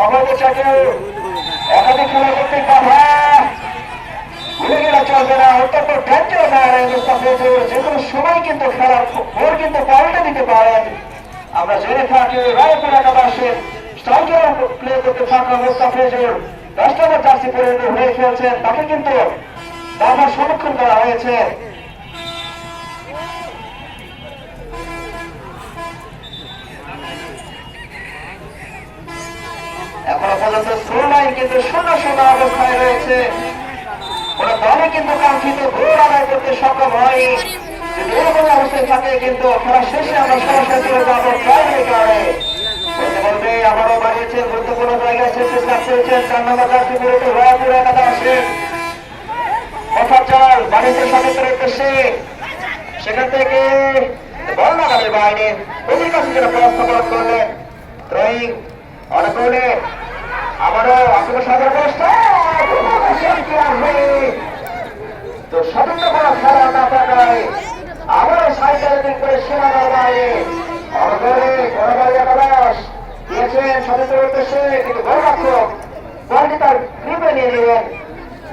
অবৈধ চাকরি একাধিক খেলা করতে বাধা ভুলে গেলে চলবে সময় কিন্তু খেলার ভোর কিন্তু পাল্টে দিতে পারেন আমরা জেনে থাকি, রায়পুর একাদশের স্ট্রাইকার প্লে করতে থাকা মুস্তাফিজুর দশ নম্বর জার্সি পরে খেলছেন তাকে কিন্তু বারবার করা হয়েছে। এখনও পর্যন্ত কিন্তু শূন্য শূন্য অবস্থায় রয়েছে। কোন দলে কিন্তু কাঙ্ক্ষিত গোল আদায় করতে সক্ষম হয়নি। সরাসরি চলে বাড়িতে সমিতির সেখান থেকে বল লাগাবে বাইরে ওদের কাছে ড্রয়িং অনেক আবারও আপনার সাধারণ অবস্থা তো স্বতন্ত্র কোনো খেলা না থাকায় আবারও সাইকেল করে সীমানার বাইরে অনগরে গণবাড়ি একাদশ দিয়েছেন স্বতন্ত্র উদ্দেশ্যে, কিন্তু গণরক্ষক বলটি তার গ্রিপে নিয়ে নিলেন।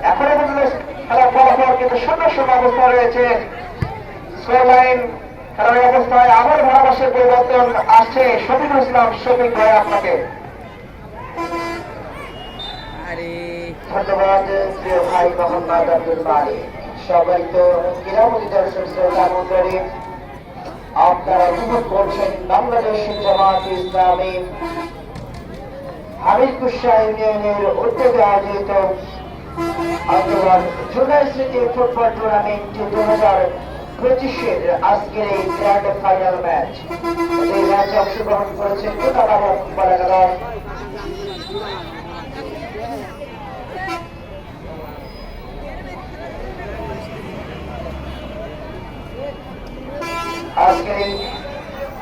এখনও পর্যন্ত খেলার ফলাফল কিন্তু শূন্য শূন্য অবস্থা রয়েছে। স্কোর লাইন খেলার অবস্থায় আবার ভালোবাসার পরিবর্তন আসছে। শফিকুল ইসলাম, শফিক ভাই আপনাকে আরে ধন্যবাদ প্রিয় ভাই মোহাম্মদ আব্দুল মালিক সবাই তো ক্রীড়ামন্ত্রী দর্শক শ্রোতা মন্ডলী আপনারা উপভোগ করছেন বাংলাদেশ জামাত ইসলামী। হামিদ ইউনিয়নের উদ্যোগে আয়োজিত আন্দোলন জুলাই স্মৃতি ফুটবল টুর্নামেন্ট দু হাজার পঁচিশের আজকের এই গ্র্যান্ড ফাইনাল ম্যাচ এই ম্যাচে অংশগ্রহণ করেছেন কোটাবাবা ফুটবল আজকের এই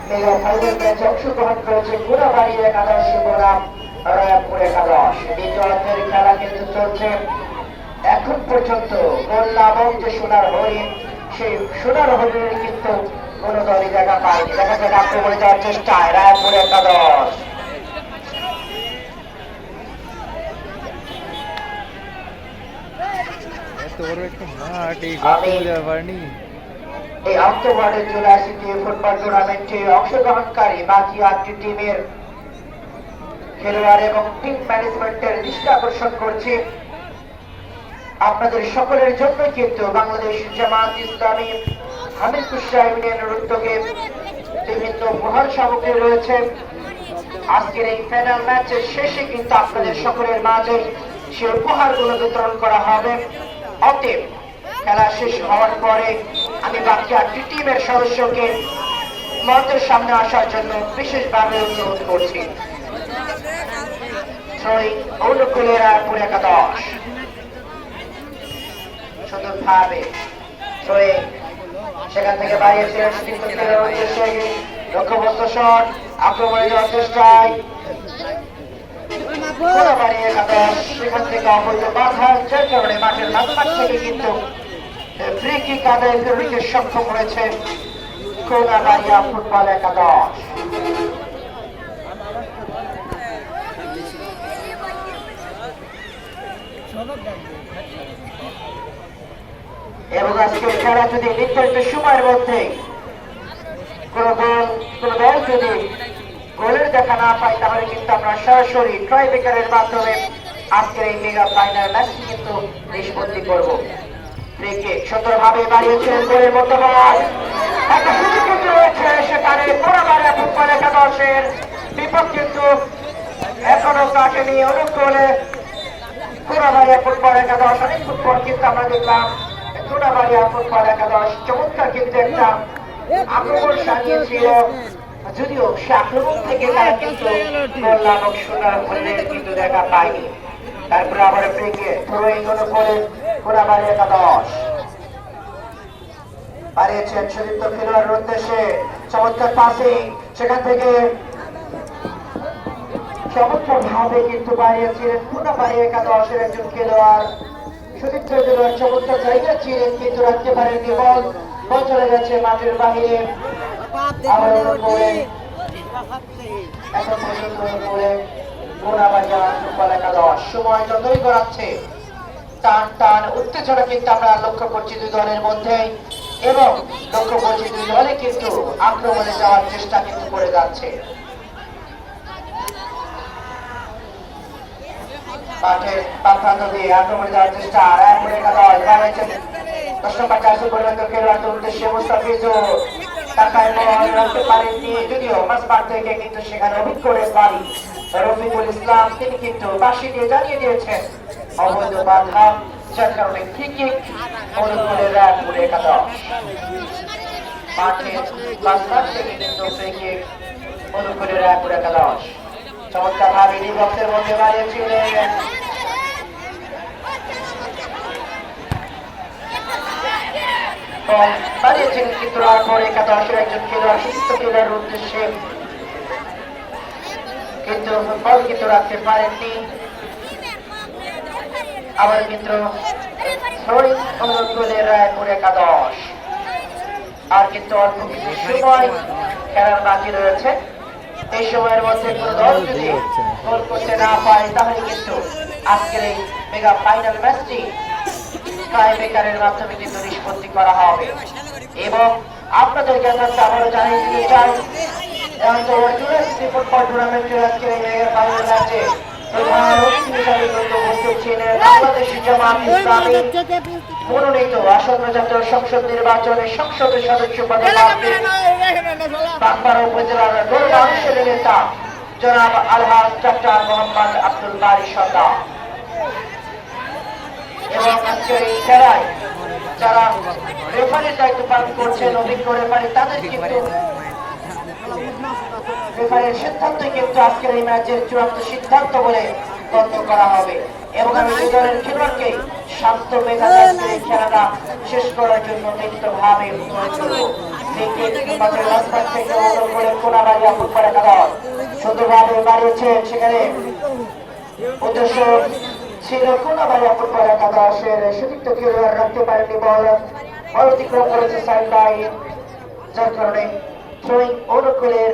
মেগা ফাইনাল ম্যাচে অংশগ্রহণ করেছে গোড়াবাড়ি একাদশ বনাম রায়াপুর একাদশ। দ্বিতীয়ার্ধের খেলা কিন্তু চলছে এখন পর্যন্ত। গোল নামক যে সোনার হরিণ সেই সোনার হরিণের কিন্তু কোন দলই দেখা পায়নি। দেখা যাক আক্রমণে যাওয়ার চেষ্টায় রায়পুর একাদশ। বড় একটা মাঠ এই আমি- নেই এই অক্টোবরের জুলাই সিটি ফুটবল টুর্নামেন্টে অংশগ্রহণকারী বাকি আটটি টিমের খেলোয়াড় এবং টিম ম্যানেজমেন্টের দৃষ্টি আকর্ষণ করছে। আপনাদের সকলের জন্য কিন্তু বাংলাদেশ জামাত ইসলামী হামিদ ইউনিয়নের উদ্যোগে বিভিন্ন উপহার সামগ্রী রয়েছে। আজকের এই ফাইনাল ম্যাচের শেষে কিন্তু আপনাদের সকলের মাঝে সে উপহারগুলো বিতরণ করা হবে। অতএব খেলা শেষ হওয়ার পরে আমি বাকি আটটি টিমের সদস্যকে মঞ্চের সামনে আসার জন্য বিশেষভাবে অনুরোধ করছি। সেখান থেকে মাঠের মাঝমাঠ থেকে কিন্তু ফ্রি কিক আদায় করতে সক্ষম হয়েছে ফুটবল একাদশ। এবং আজকের খেলা যদি নির্ধারিত সময়ের মধ্যে কোন দল কোন দল যদি গোলের দেখা না পায়, তাহলে কিন্তু আমরা সরাসরি ট্রাই বেকারের মাধ্যমে আজকের এই মেগা ফাইনাল ম্যাচটি কিন্তু নিষ্পত্তি করব। ফ্রিকে সুন্দরভাবে বাড়িয়েছিলেন গোলের মতো একটা সুযোগ কিন্তু রয়েছে, সেখানে পোড়াবাড়া ফুটবল একাদশের বিপদ কিন্তু এখনও কাটেনি অনুকূলে। চমৎকার কিন্তু যদিও সে আক্রমণ থেকে কিন্তু দেখা পায়নি। তারপরে আবার করে কোনাবাড়ি একাদশ বাড়িয়েছেন সুদীপ্ত খেলোয়াড়ের উদ্দেশ্যে চমৎকার পাসিং সেখান থেকে চমৎকার ভাবে কিন্তু বাড়িয়েছিলেন কোনাবাড়ি একাদশের একজন খেলোয়াড়। সুদীপ্ত খেলোয়াড় চমৎকার জায়গা ছিলেন কিন্তু রাখতে পারেননি, বল বল চলে গেছে মাঠের বাহিরে। এখন পর্যন্ত অনুকূলে কোনাবাড়ি সময় যতই গড়াচ্ছে টান টান, উত্তেজনা কিন্তু আমরা লক্ষ্য করছি দুই দলের মধ্যে এবং লক্ষ্য করছি দুই দলে কিন্তু আক্রমণে যাওয়ার চেষ্টা কিন্তু করে যাচ্ছে। সেখানে অভিজ্ঞ রফিকুল ইসলাম, তিনি কিন্তু বাসি দিয়ে জানিয়ে দিয়েছেন অবৈধ বাধা যার কারণে ক্রিকেট অনুকূলের এক করে একাদশ মাঠের মাসবার থেকে কিন্তু ক্রিকেট অনুকূলের করে একাদশ চমৎকার ভাবে ডি মধ্যে বাড়িয়েছিলেন বল কিন্তু রাখতে পারেননি আবার কিন্তু থ্রোয়িং অনুকূলের রায় একাদশ। আর কিন্তু অল্প কিছু সময় খেলার বাকি রয়েছে। এই সময়ের মধ্যে কোনো দল যদি গোল করতে না পারে, তাহলে কিন্তু আজকের এই মেগা ফাইনাল ম্যাচটি ট্রাই বেকারের মাধ্যমে কিন্তু নিষ্পত্তি করা হবে। এবং আপনাদের আপনাদেরকে আমরা আবারও জানিয়ে দিতে চাই ফুটবল টুর্নামেন্টের আজকের এই মেগা ফাইনাল ম্যাচে মনোনীত জাতীয় সংসদ নির্বাচনে সংসদ সদস্য পদে প্রার্থী উপজেলার গরুড়া নেতা জনাব আলহাজ ডাক্তার মোহাম্মদ আব্দুল বারি সর্দার এবং আজকের এই খেলায় যারা রেফারির দায়িত্ব পালন করছেন অভিজ্ঞ রেফারি তাদের কিন্তু রেফারির সিদ্ধান্ত কিন্তু আজকের এই ম্যাচের চূড়ান্ত সিদ্ধান্ত বলে গণ্য করা হবে। এবং আমি দুই দলের খেলোয়াড়কে শান্ত এই খেলাটা শেষ করার জন্য ভাবে অনুরোধ করব ক্রিকেট মাঠের রাস্তা থেকে অনুরোধ করে কোনাবাড়ি আপন করে কাদর সুন্দরভাবে সেখানে। অতিক্রম করেছে কারণে অনুকূলের